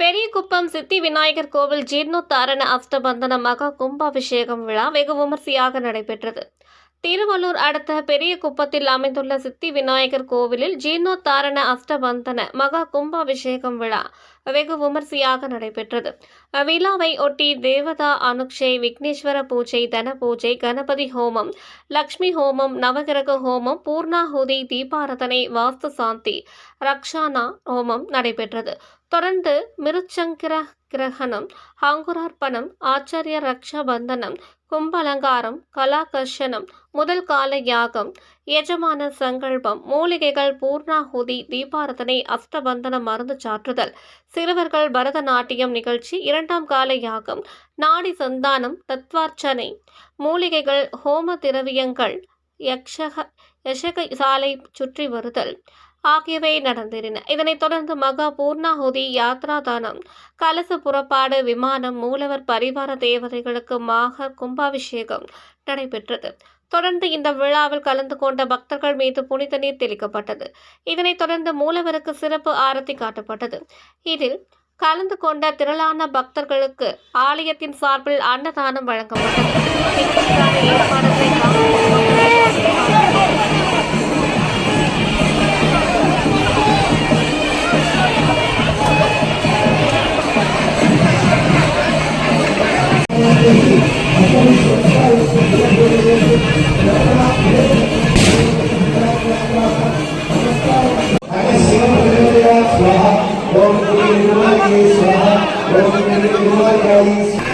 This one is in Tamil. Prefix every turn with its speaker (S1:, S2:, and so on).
S1: பெரியகுப்பம் சித்தி விநாயகர் கோவில் ஜீர்ணோத்தாரண அஷ்டபந்தன மகா கும்பாபிஷேகம் விழா வெகு விமர்சையாக நடைபெற்றது. திருவள்ளூர் அடுத்த பெரிய குப்பத்தில் அமைந்துள்ள சித்தி விநாயகர் கோவிலில் ஜீர்ணோத்தாரண அஷ்டபந்தன மகா கும்பாபிஷேகம் விழா வெகு விமர்சையாக நடைபெற்றது. விழாவை ஒட்டி தேவதா அனுக்ஷை விக்னேஸ்வர பூஜை தன பூஜை கணபதி ஹோமம் லக்ஷ்மி ஹோமம் நவகிரக ஹோமம் பூர்ணாஹுதி தீபாரதனை வாஸ்து சாந்தி ரக்ஷானா ஹோமம் நடைபெற்றது. தொடர்ந்து மிருச்சங்கிர கிரகணம் ஹாங்குரார்ப்பணம் ஆச்சாரிய ரக்ஷா பந்தனம் கும்பலங்காரம் கலாகர்ஷனம் முதல் கால யாகம் எஜமான சங்கல்பம் மூலிகைகள் பூர்ணாகுதி தீபாரதனை அஸ்தபந்தன மருந்து சாற்றுதல். சிறுவர்கள் பரதநாட்டியம் நிகழ்ச்சி இரண்டாம் கால யாகம் நாடி சந்தானம் தத்வார்ச்சனை. மூலிகைகள் ஹோம திரவியங்கள் யக்ஷக யசக சாலை சுற்றி வருதல் ஆகியவை நடந்திருந்தன. இதனைத் தொடர்ந்து மகா பூர்ணாಹುதி யாத்ராதானம் கலச புறப்பாடு விமானம் மூலவர் பரிவார தேவதைகளுக்கு மாக கும்பாபிஷேகம் நடைபெற்றது. தொடர்ந்து இந்த விழாவில் கலந்து கொண்ட பக்தர்கள் மீது புனித நீர் தெளிக்கப்பட்டது. இதனைத் தொடர்ந்து மூலவருக்கு சிறப்பு ஆரத்தி காட்டப்பட்டது. இதில் கலந்து கொண்ட திரளான பக்தர்களுக்கு ஆலயத்தின் சார்பில் அன்னதானம் வழங்கப்பட்டது.
S2: स्वाहा ओम स्वाहा ओम स्वाहा